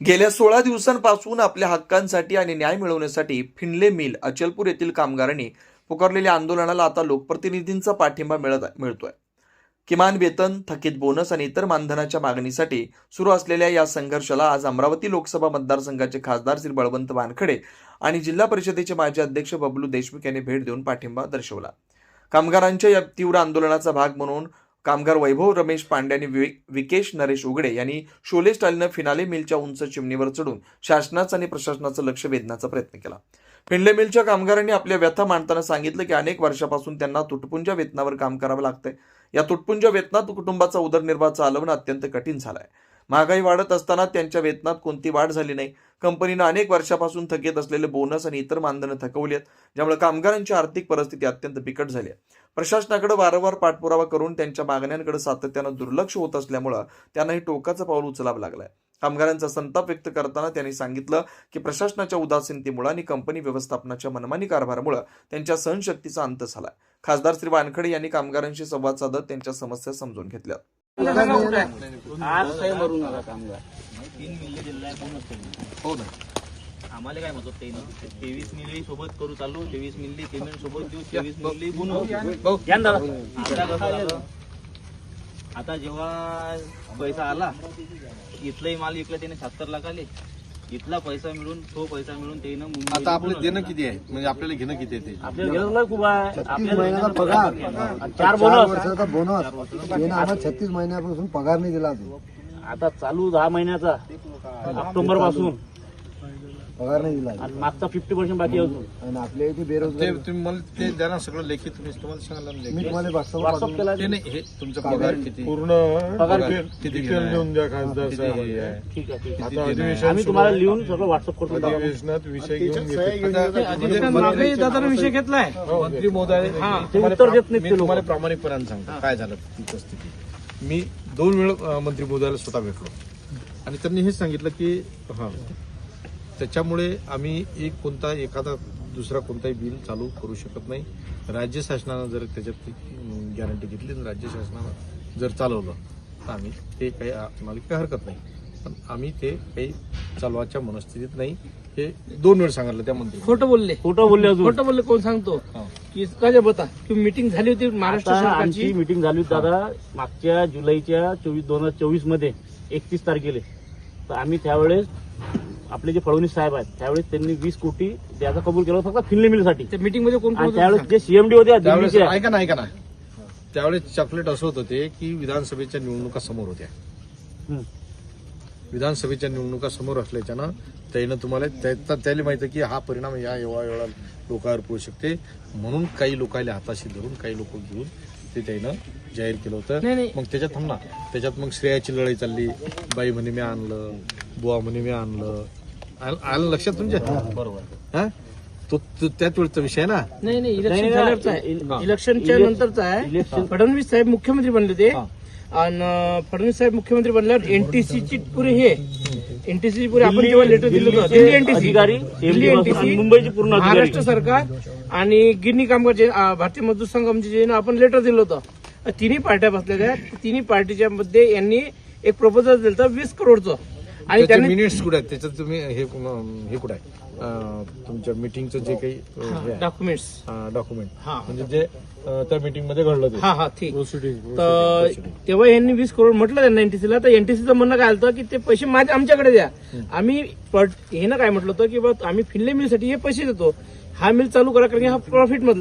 गेल्या सोळा दिवसांपासून आपल्या हक्कांसाठी आणि न्याय मिळवण्यासाठी फिनले मिल अचलपूर येथील कामगारांनी पुकारलेल्या आंदोलनाला आता लोकप्रतिनिधींचा पाठिंबा मिळत मिळतोय. किमान वेतन थकीत बोनस आणि इतर मानधनाच्या मागणीसाठी सुरू असलेल्या या संघर्षाला आज अमरावती लोकसभा मतदारसंघाचे खासदार श्री बळवंत वानखडे आणि जिल्हा परिषदेचे माजी अध्यक्ष बबलू देशमुख यांनी भेट देऊन पाठिंबा दर्शवला. कामगारांच्या या तीव्र आंदोलनाचा भाग म्हणून कामगार वैभव रमेश पांडे आणि विकेश नरेश उघडे यांनी शोले स्टाईलनं फिनाले मिलच्या उंच चिमणीवर चढून शासनाचं आणि प्रशासनाचं लक्ष वेधण्याचा प्रयत्न केला. फिनले मिलच्या कामगारांनी आपल्या व्यथा मांडताना सांगितलं की अनेक वर्षापासून त्यांना तुटपुंजा वेतनावर काम करावं लागतंय. या तुटपुंजा वेतनात कुटुंबाचा उदरनिर्वाह चालवणं अत्यंत कठीण झालाय. महागाई वाढत असताना त्यांच्या वेतनात कोणती वाढ झाली नाही. कंपनीनं अनेक वर्षापासून थकीत असलेले बोनस आणि इतर मानधनं थकवली आहेत ज्यामुळे कामगारांची आर्थिक परिस्थिती अत्यंत बिकट झाली आहे. प्रशासनाकडे वारंवार पाठपुरावा करून त्यांच्या मागण्यांकडे सातत्यानं दुर्लक्ष होत असल्यामुळं त्यांनाही टोकाचं पाऊल उचलावं लागलंय. कामगारांचा संताप व्यक्त करताना त्यांनी सांगितलं की प्रशासनाच्या उदासीनतेमुळे आणि कंपनी व्यवस्थापनाच्या मनमानी कारभारामुळे त्यांच्या सहनशक्तीचा अंत झालाय. खासदार श्री वानखडे यांनी कामगारांशी संवाद साधत त्यांच्या समस्या समजून घेतल्या आज काही मरू नका कामगार तीन मिल्ले दिलेला आहे बोनस त्यांनी हो ना आम्हाला काय म्हणतात ते तेवीस मिल्ली सोबत करू चालू तेवीस मिल्ली पेमेंट सोबत देऊ तेवीस मिल्ली बोनस आता कसं झालं आता जेव्हा पैसा आला इथलाही माल इकडे त्याने सत्तर लाख आले इथला पैसा मिळून तो पैसा मिळून त्यानं मुंबईला आता आपलं देणं किती आहे? म्हणजे आपल्याला घेणं किती आहे ते? आपल्याला गरज खूप आहे. आपल्याला महिन्याचा पगार. चार चार बोनस. वर्षाचा बोनस. त्यानं आम्हाला छत्तीस महिन्यापासून पगार नाही दिला अजून. आता चालू दहा महिन्याचा. ऑक्टोबरपासून पगार नाही दिला. आणि मागचा फिफ्टी पर्सेंट बाकी आहे अजून. आणि आपल्या इथे ते बेरोजगार तुम्ही मला ते द्या ना सगळं लेखी तुम्ही तुम्हाला सांगायला ना मी लेखी तुम्हाला वास्तव व्हॉट्सअप केला ते नाही हे तुमचा पगार किती? पूर्ण पगार किती? डिटेल घेणार? देऊन द्या खासदार किती साहेब हे. आहे? ठीक आहे ठीक आहे. आता अधिवेशन आम्ही तुम्हाला लिहून सगळं व्हॉट्सअप करतो अधिवेशनात विषय घेऊन घेतो मंत्री मंत्री महोदय ते उत्तर देत नाहीत मी ते लोक. तुम्हाला प्रामाणिकपणाने सांगतो. काय झालं? ती परिस्थिती मी दोन वेळ अं, मंत्री महोदयाला स्वतः भेटलो. आणि त्यांनी हेच सांगितलं की हा त्याच्यामुळे आम्ही एक कोणता एखादा दुसरा कोणताही बिल चालू करू शकत नाही. राज्य शासनानं जर त्याच्यात गॅरंटी घेतली तर राज्य शासनानं जर चालवलं तर आम्ही ते काही आम्हाला काही हरकत नाही. पण आम्ही ते काही चालवायच्या मनस्थितीत नाही. हे दोन वेळ सांगितलं त्या मंत्री खोटं बोलले. खोटं बोलले अजून. खोटं बोलले कोण सांगतो? हा. की काय बता की मीटिंग झाली होती महाराष्ट्र आता सरकारची? आमची मीटिंग झाली होती दादा मागच्या जुलैच्या चोवीस दोन हजार चोवीसमध्ये एकतीस तारखेला. तर आम्ही त्यावेळेस आपले जे फडणवीस साहेब आहेत त्यावेळेस त्यांनी वीस कोटी द्यायचा कबूल केला होता फक्त फिनले मिलसाठी. त्या मीटिंगमध्ये कोण आणि होतं त्यावेळेस. जे सीएमडी होते त्यावेळेस दिल्लीचे ऐका ना ऐका ना. त्यावेळेस चॉकलेट असं होतं ते की विधानसभेच्या निवडणुका समोर होत्या. हं. विधानसभेच्या निवडणुका समोर असल्याच्यानं त्यानं तुम्हाला त्या- त्याला माहिती की हा परिणाम या एवढा एवढा लोकांवर पडू शकते. म्हणून काही लोकांना हाताशी धरून काही लोक घेऊन ते त्यानं जाहीर केलं नाही, होतं नाही. मग त्याच्यात थांब ना. त्याच्यात मग श्रेयाची लढाई चालली. बाई म्हणे मी आणलं. बुवा म्हणे मी आणलं. आलं आलं लक्षात तुमच्या? बरोबर. हा? तो तो त्याच वेळचा विषय ना? नाही इलेक्शन नाही, झाल्यावरच हा. आहे. इलेक्शनच्या इलेक्शन- नंतरचा आहे. इलेक्शन- फडणवीस साहेब मुख्यमंत्री बनले ते. हा. आणि फडणवीस साहेब मुख्यमंत्री बनल्यावर एनटीसीची पुरे हे. एनटीसी पुरे आपण जेव्हा लेटर दिलं होतं दिल्ली एनटीसी अधिकारी, दिल्ली CMD एनटीसी आणि मुंबईचे पूर्ण अधिकारी. महाराष्ट्र सरकार आणि गिरणी कामगार जे भारतीय मजदूर संघ म्हणजे जे ना आपण लेटर दिलं होतं. तिन्ही पार्ट्या बसलेल्या आहेत. तिन्ही पार्टीच्या मध्ये यांनी एक प्रपोजल दिलं होतं वीस करोडचं. आणि त्याचे त्यांनी मिनिट्स कुठे आहेत? त्याच्यात तुम्ही हे हे कुठे आहे? अं, तुमच्या मिटिंगचं जे काही हे डॉक्युमेंट्स डॉक्युमेंट हा. म्हणजे जे अं, त्या मीटिंगमध्ये घडलं ते. हा हा ठीक. तर तेव्हा यांनी वीस करोड म्हटलं त्यांना एनटीसीला तर एनटीसीचं म्हणणं काय आलं की ते पैसे माझे आमच्याकडे द्या. आम्ही पट- हे ना काय म्हटलं होतं की बा आम्ही फिनले मिलसाठी हे पैसे देतो. हा मिल चालू करा कारण की हा प्रॉफिट मधला.